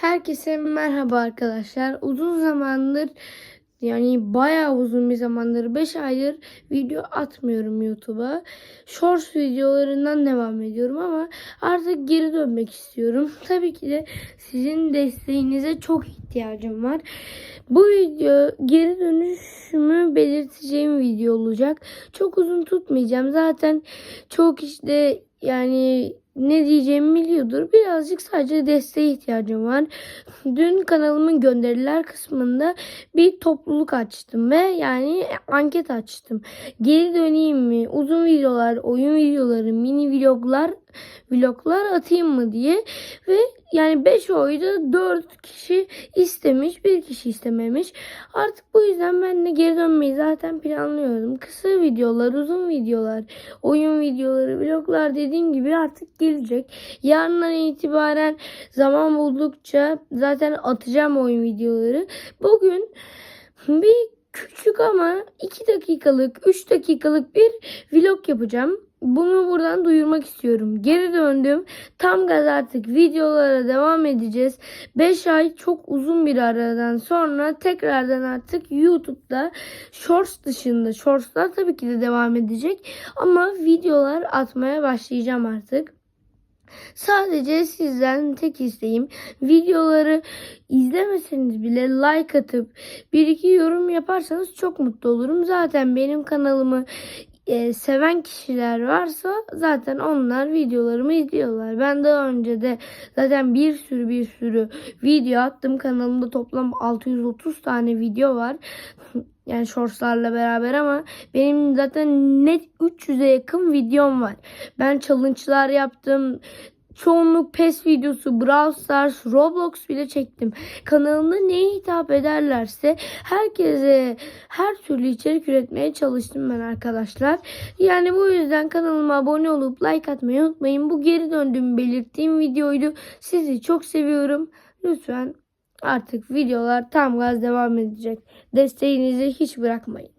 Herkese merhaba arkadaşlar. Uzun zamandır yani bayağı uzun bir zamandır 5 aydır video atmıyorum YouTube'a. Shorts videolarından devam ediyorum ama artık geri dönmek istiyorum. Tabii ki de sizin desteğinize çok ihtiyacım var. Bu video geri dönüşümü belirteceğim video olacak. Çok uzun tutmayacağım. Zaten çok işte yani ne diyeceğimi biliyordur. Birazcık sadece desteğe ihtiyacım var. Dün kanalımın gönderiler kısmında bir topluluk açtım ve yani anket açtım. Geri döneyim mi? Uzun videolar, oyun videoları, mini vloglar, vloglar atayım mı diye ve yani 5 oyda 4 kişi istemiş, bir kişi istememiş. Artık bu yüzden ben de geri dönmeyi zaten planlıyordum. Kısa videolar, uzun videolar, oyun videoları, vloglar dediğim gibi artık gelecek. Yarından itibaren zaman buldukça zaten atacağım oyun videoları. Bugün bir küçük ama 2 dakikalık, 3 dakikalık bir vlog yapacağım. Bunu buradan duyurmak istiyorum. Geri döndüm. Tam gaz artık videolara devam edeceğiz. 5 ay çok uzun bir aradan sonra tekrardan artık YouTube'da Shorts dışında Shorts'lar tabii ki de devam edecek. Ama videolar atmaya başlayacağım artık. Sadece sizden tek isteğim videoları izlemeseniz bile like atıp bir iki yorum yaparsanız çok mutlu olurum. Zaten benim kanalımı e, seven kişiler varsa zaten onlar videolarımı izliyorlar. Ben daha önce de zaten bir sürü bir sürü video attım. Kanalımda toplam 630 tane video var. Yani shortslarla beraber ama benim zaten net 300'e yakın videom var. Ben challenge'lar yaptım. Çoğunluk PES videosu, Brawl Stars, Roblox bile çektim. Kanalımda neye hitap ederlerse herkese her türlü içerik üretmeye çalıştım ben arkadaşlar. Yani bu yüzden kanalıma abone olup like atmayı unutmayın. Bu geri döndüğümü belirttiğim videoydu. Sizi çok seviyorum. Lütfen artık videolar tam gaz devam edecek. Desteğinizi hiç bırakmayın.